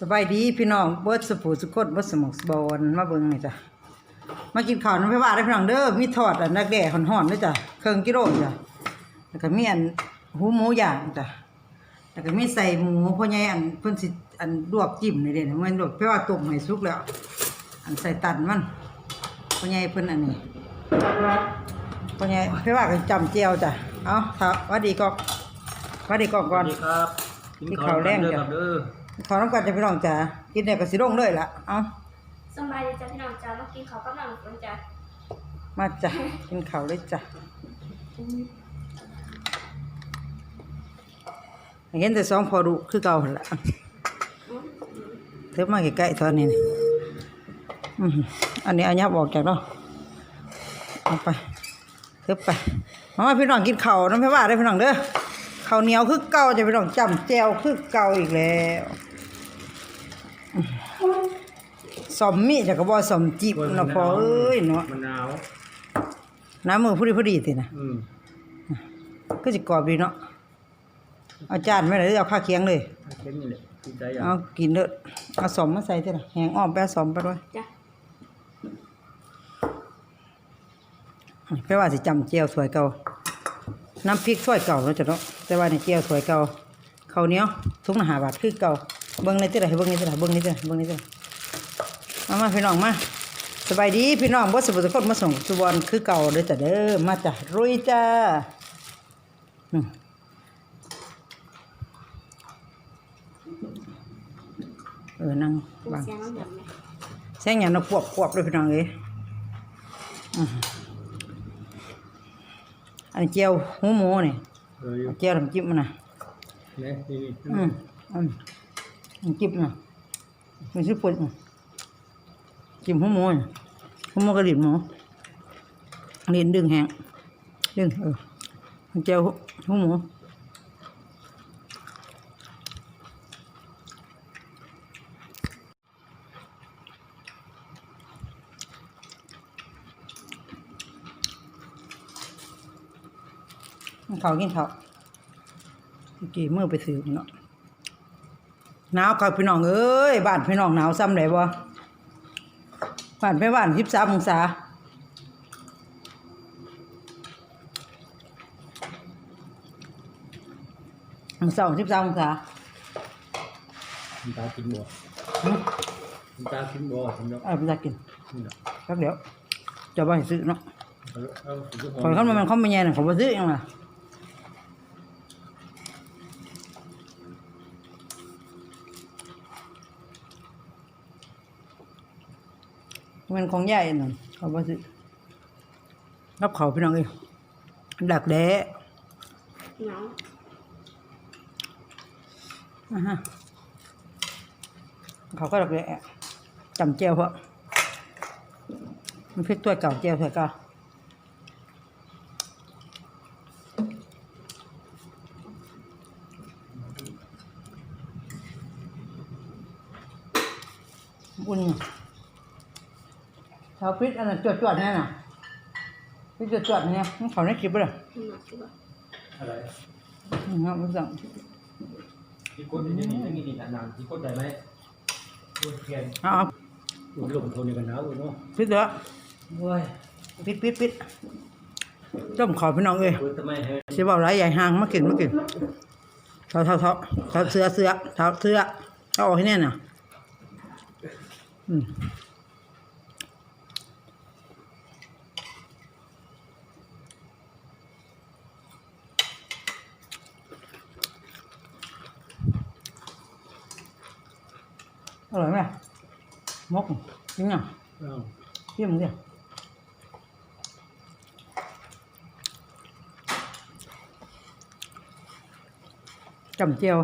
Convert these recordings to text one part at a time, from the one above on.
สบายดีพี่น้องเบิดสปูสุกดเบิดสมองสบอนมาเบิงนี่จ้ะมากินข้าวน้ำไฟฟ้าได้พี่น้องเด้อมีทอดอันนักแด่ห่อนๆด้วยจ้ะเครื่องกิโลจ้ะแล้วก็มีอันหูหมูย่างจ้ะแล้วก็มีใส่หมูพ่อใหญ่อันเพิ่นสิอันลวกจิ้มนี่เด้นมันลวกไฟฟ้าต้มให้สุกแล้ว อันใส่ตันมันพ่อใหญ่เพิ่นอันนี้พ่อใหญ่ไฟฟ้าก็จำเจียวจ้ะเอาครับวัดดีกอกวัดดีกอกก่อวันสดีครับกินข้าวแรงเด้อจ้ะครับเด้อ ขอน้ำกันจะพี่น้องจ้ะกินเนี่ยก็สิลงเลยล่ะเอาสบายดีจ้ะพี่น้องจ้ามากินข้าวกับน้องฝนจ้ะมาจ้ะกินข้าวเลยจ้ะเห็นแต่สองพอดุคือเก่าหั่นล่ะเธอมาใกล้ๆตอนนี้นี่อือหืออันนี้เอายับออกจากเนาะเอาไปเธอไปมามาพี่น้องกินข้าวน้ำพี่ว่าได้อพี่น้องเด้อข้าวเหนียวคือเก่าจะพี่น้องจำแจวคือเก่าอีกแล้ว สมมีแต่ก็บ่สมจิบเนาะพอเอ้ยเนาะมะนาวน้ำมือพอดีพอดีสินะอืมก็จะกรอบดีเนาะเอาจานไม่เลยเอาข้าวเคียงเลยเค็มนี่แหละกินใจอะเอากินเด้อเอาสมมาใส่เท่าไหร่แหงอ้อมไปเอาสมไปด้วยจ้ะแปลว่าสิจำเจียวสวยเก่าน้ำพริกสวยเก่าแล้วจ้ะเนาะแต่ว่าในเจียวสวยเก่าข้าวเหนียวทุกนาหาบาทคือเก่าเบิ่งในที่ไหนเบิ่งในที่ไหนเบิ่งในที่ไหนเบิ่งในที่ไหน มามาพี่น้องมาสบายดีพี่น้องบ่สบุทุกคนมาส่งสุวรรณคือเก่าเด้อจ้ะเด้อมาจ้ะรุยจ้าอืมเออนั่งเป็นบังเสียงน้ำหยำไหมแซงอย่างนกควบควบเลยพี่น้องเอ้ยอื้อหืออันนี้เจียวหูหมูนี่เอออยู่เจียวน้ำจิ้มมันนะเนี่ยนี่นี่อืมอืมน้ำจิ้มนะมันชื่อปุ่น จิ้มหูหมูนี่หูหมูกระดิ่งหมูลิ้นดึงแหงดึงเออเจียวหูหมูเขากินเขาวเมื่อกี้เมื่อไปซื้อเนาะหนาวครับพี่น้องเอ้ยบ้านพี่น้องหนาวซ้ำไหนบ่ บ้านไปบ้านสิบสามองศาองศาสิบสามองศาคุณตากินบ่หึคุณตากินบ่ผมเนาะเอาไปจะกินนี่น่ะสักเดี๋ยวจะไปซื้อเนาะเอาเอาสุดขอยเขามันเขาไม่แย่น่ะเขาไปซื้อยังไง มันของใหญ่น่ะเขาไปซื้อรับเขาพี่น้องเอ้ยดักแด้เหงาอ่าฮะเขาก็ดักแด้จำเจียวเพราะมันพริกตัวเก่าเจียวเถอะก็อุ่น เขาพริกอันนั้นจวดๆนั่นน่ะพริกจวดๆเนี่ยมันเขาในคลิปเลยหนักใช่ปะอะไรอืมครับมันสั่งที่กดนี่นี่นี่นี่นานๆที่กดได้ไหมโอ้ยเพียนเอาเอาอุ่นลมทนในกันหนาวอยู่เนาะพริกเด้อโอ้ยปิดปิดปิดต้มขอพี่น้องเอ้ย เปิดทำไมให้สิบอกไรใหญ่ห่างมากินมากินเท่าเท่าเท่าเท่าเสือเสือเท่าเสือเอาออกให้แน่น่ะอืม ร่อยไหมมกจริงอะเอาเยี่ยมเลยจำเจียว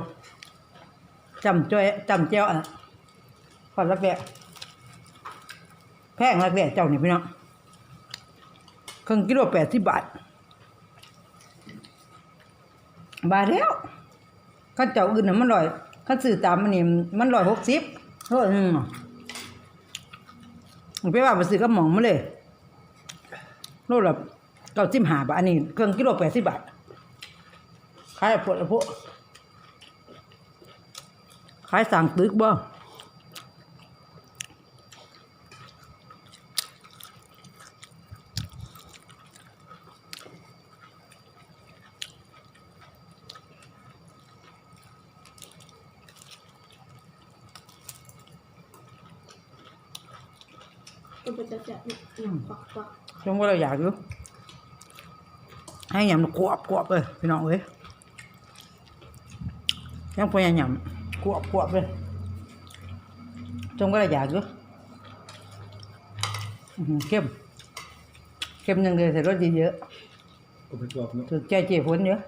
จำจ้อยจำเจียวอะขอดรักแดะแพงรักแดะเจ้านี่พี่น้องครึ่งกิโลแปดสิบบาท บาทแล้วข้าเจ้าอื่นน่ะมันร้อยข้าซื้อตามมันนี่มันร้อยหกสิบ เท่านึงอะมันไปว่าไปซื้อกับหมองมาเลยโลละเก้าสิบห้าบาทอันนี้เครื่องกิโลแปดสิบบาทขายพวกละพวกขายสั่งตึกบ่ เป็นจะจะเนี่ยหนังปักปักจงว่าเราอยากอยู่ให้ยำกรอบกรอบเลยพี่น้องเอ้ยยังพยายามกรอบกรอบเลยจงว่าเราอยากอยู่อื้อหือเข้มเข้มยังเลยใส่รสดีเยอะก็ไปกรอบเนาะถึกใจเจ็บผลเยอะ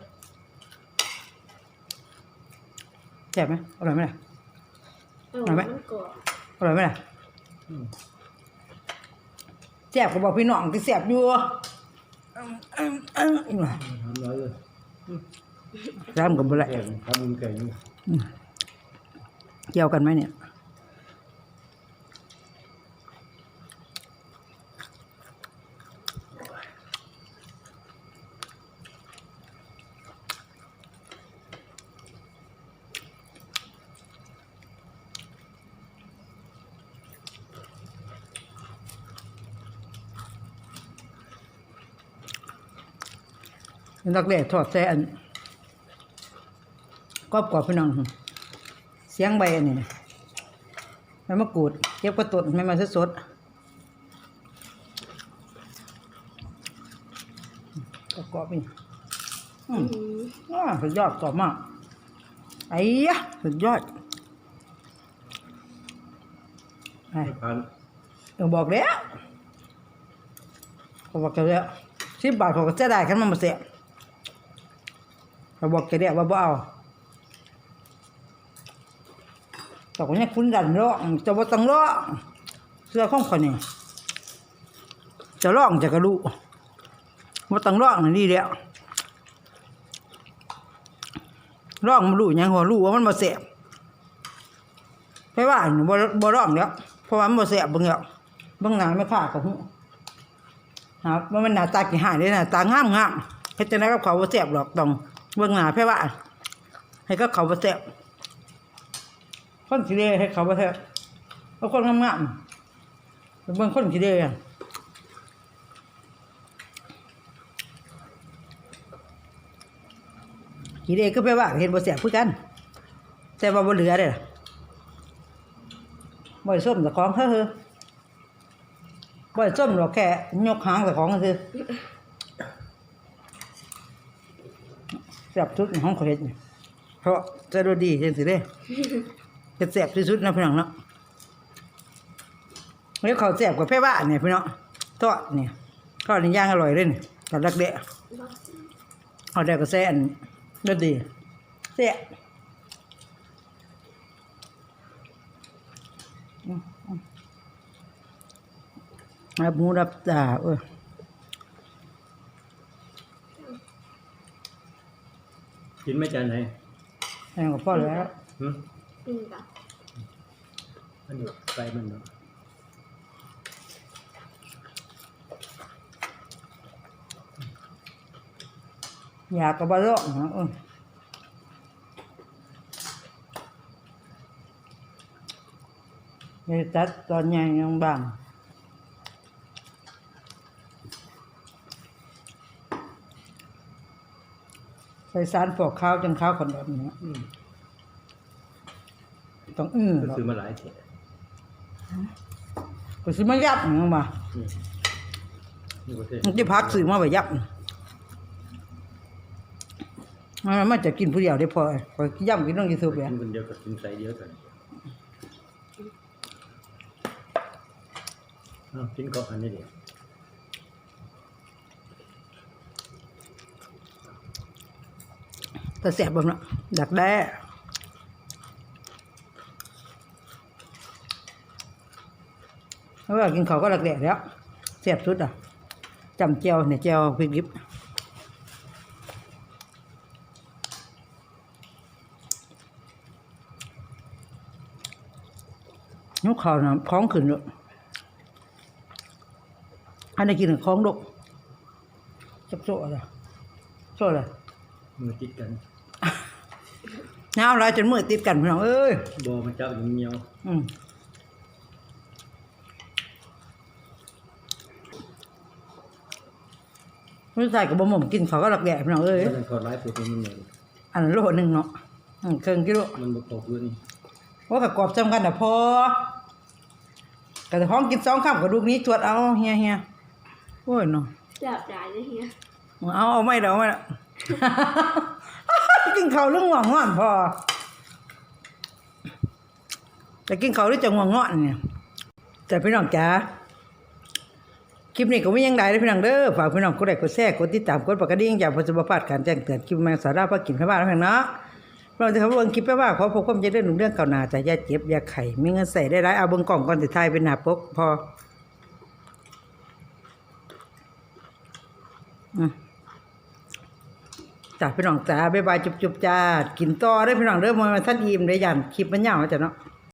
แซ่บไหมอร่อยไหมล่ะเออเอาไหมมันกรอบอร่อยไหมล่ะอืมแซ่บก็บอกพี่น้องที่แซ่บอยู่อืมอืมอืมอืมทำร้อยเลยรำกับบุไรแก่ทำมุนไก่นี่เกี่ยวกันไหมเนี่ย นักเล่ทอดแซ่อันกรอบกรอบพี่น้องเสียงใบอันนี้นะใบมะกรูดเก็บกระตุนไม่มาสดๆกรอบๆนี่อือืมมอ่าสุดยอดกรอบมากไอ้ยะสุดยอดไอ้พันเออบอกแล้วเขาบอกกันแล้วสิบบาทเขาก็จะได้กันมามาเสีย เขาบอกกันแล้วว่าบ่เอาแต่ก็ยังคุณดันร้องจะว่าต้องร้องเสื้อของคนนี่จะร้องจะกระลุว่าต้องร้องนี่ดีแล้วร้องมันรู้ยังหัวรู้ว่ามันมาเสียบไปว่าบ่บ่ร้องแล้วเพราะว่ามันมาเสียบบิ่งแล้วเบิ่งหนาไม่ค่ากับหูครับว่ามันหน้าตากี่หายเลยหน้าตางามงามเฮ็ดจังไดกับเขาบ่เสียบหรอกต้อง เบิ่งหน้าไปว่า ให้ก็เขาบ่เสียบคนขี้เล่ให้เขาไปเถอะเอาคนงามๆเป็นเบิ่งคนขี้เล่อะขี้เล่ก็แปลว่าเห็นบ่แสบคือกัน แต่ว่าบ่เหลือเด้อล่ะบ่ได้ส้มแต่ของเฮ้อบ่ได้ส้มหรอกแค่ยกหางแต่ของซื่อแซ่บสุดของเขาเฮ็ดนี่เพราะจะดูดีจังสิเด้จะแสบที่สุดนะพี่น้องเนาะแล้วเขาวแสบกว่าแพ่บ้านเนี่ยพี่น้องทอดเนี่ยทอดนี่ย่างอร่อยเลยนี่ตอนรักเดะเอาได้ก็แซ่อันรสดีแซ่บอืมอืมรับหมูรับตาเออ กินไม่จานไหนแห้งก็พอแล้วหึอืมจ้ะมันอยู่ไฟมันเนาะอยากกับบะร้องนะเออเลยตัดตอนใหญ่ยังบาง ส่สารปอกข้าวจังข้าวขนแบบนี้อืมต้องอื้อก็หรอกซื้อมาหลายเถอะก็สิมายับมันมาอืมนี่ประเทศมันจะพักสื่อมาไปยับมันมันจะกินผู้เดียวได้พอพอย่ำกินต้องกินสุบกิเนี่ยนคนเดียวกับกินใส่เดียวกันอ้าวกินก็อันนี้เดียว แต่แสบแบบนั้นดักแด้เพราะว่ากินเขาวก็หลักแดดแล้วแสบสุดอะจำเจียวเนี่ยเจียวพริกดิบนุกข่าวนะคล้องขึ้นเลยอันนี้กินคล้องดกจับโซ่อะไรโซ่อะไรมือติดกัน เงาเราจนมือติดกันพี่น้องเอ้ยบอมันจับอย่างเงี้ยวอืมไม่ใส่กับบะหมี่กินเขาก็หลักแดดพี่น้องเอ้ยมันถอดร้ายตัวมันเหมือนอันละโลหนึ่งเนาะอืมเครื่องกิโลมันบกตกด้วยนี่ว่ากับกรอบจำกันแต่พอก็จะห้องกินสองคำกับลูกนี้ตรวจเอาเฮียเฮียโอ้ยเนาะแบบได้เลยเฮียเอาเอาไม่เดี๋ยวเอาไม่เดี๋ยว กินข้าวเรื่องง่วงงอนพอแต่กินข้าวหรือจะง่วงงอนเนี่ยแต่พี่น้องจ๋าคลิปนี้ก็ไม่ยังได้เลยพี่น้องเด้อฝากพี่น้องกดไลค์กดแชร์กดติดตามกดปากกระดิ่งอย่าพอจะมาพลาดการแจ้งเตือนคลิปใหม่สาระพักกินข้าวบ้านแล้วเพียงเนาะเราจะทำเบิ่งคลิปไปว่าขอพบความเจริญรุ่งเรื่องเก่าหนาแต่ยาเจ็บยาไข่มีเงินใส่ได้หลายเอาเบิ่งกล่องก่อนสิทายเป็นหน้าปกพออืม จากพี่น้องจ้าบ๊ายบายจุบๆจ้ากินต่อได้พี่น้องเริ่มมาท่านอิ่มได้ยันคลิปมันยาวจ้ะเนาะ